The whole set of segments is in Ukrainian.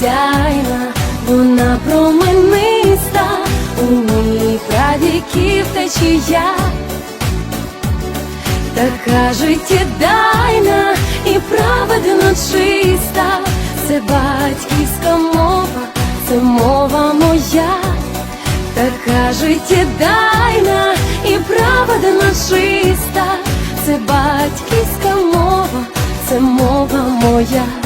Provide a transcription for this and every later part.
Сяйна, вона промениста, у ній правіків течія, така життєдайна і праведно чиста, це батьківська мова, це мова моя, така життєдайна і праведно чиста, це батьківська мова, це мова моя.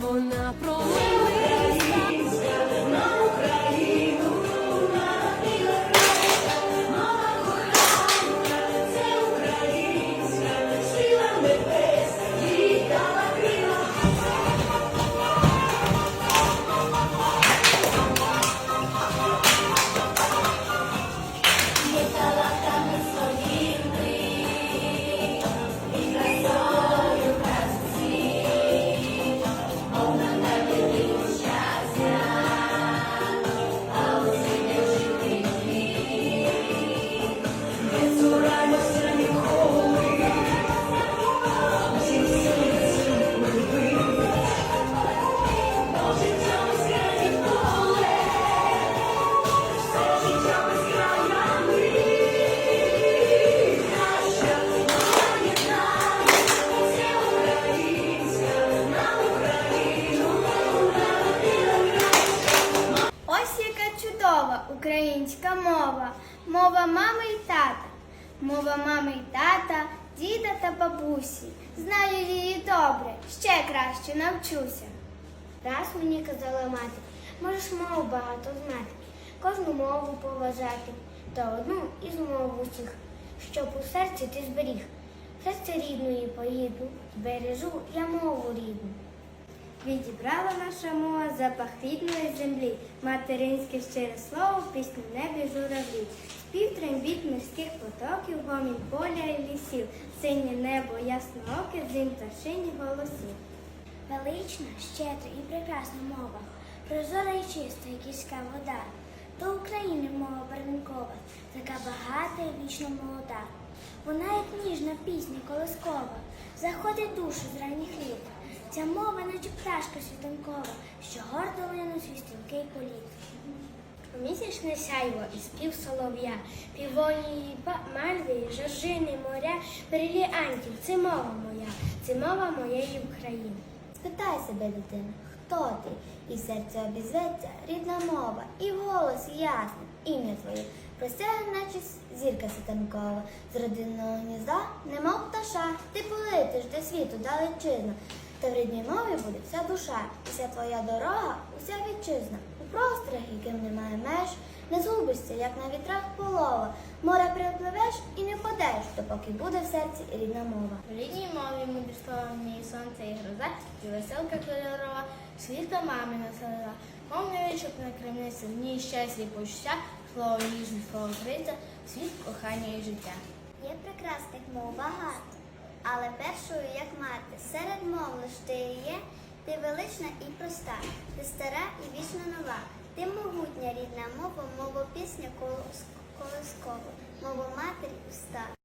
вона промениста. Мова, мами і тата, мова мами і тата, діда та бабусі. Знаю її добре, ще краще навчуся. Раз мені казала мати, можеш мову багато знати, кожну мову поважати, та одну із мов усіх, щоб у серці ти зберіг. Серце рідної поїду, збережу я мову рідну. Відібрала наша мова запах рідної землі, материнське щире слово, пісню небі журавлі, трембіт морських потоків, гомін поля і лісів, синє небо, ясно оке, зим пташині голосів. Велична, щедра і прекрасна мова, прозора і чиста, як гірська вода. До України мова барвінкова, така багата і вічно молода. Вона, як ніжна пісня колискова, заходить душу з ранніх літ. Ця мова, наче пташка світанкова, що гордо линуть свій стрімкий політ. Місячне сяйво і спів солов'я, ба- мальви, жоржини моря, перелі антів, це мова моя, це мова моєї України. Спитай себе, дитина, хто ти? І в серці обізветься рідна мова, і голос ясний, ім'я твоє. Простяг, наче зірка світанкова, з родинного гнізда, немов пташа, ти полетиш до світу далечину. Та в рідній мові буде вся душа, і вся твоя дорога, уся вітчизна. У просторах, яким немає меж, не згубишся, як на вітрах полова. Море перепливеш і не впадеш, допоки буде в серці рідна мова. В рідній мові мудрство вміє сонце і гроза, і веселка кольорова, світло мамина слова. Мовний вічок на кремниці, в ній щастя і почуття, слово ніжне, слово криця, світ кохання і життя. Є прекрасних мов багато, але першою, як мати, серед мов лиш ти є, ти велична і проста, ти стара і вічно нова. Ти могутня рідна мова, мова пісня колоскова, мова матері уста.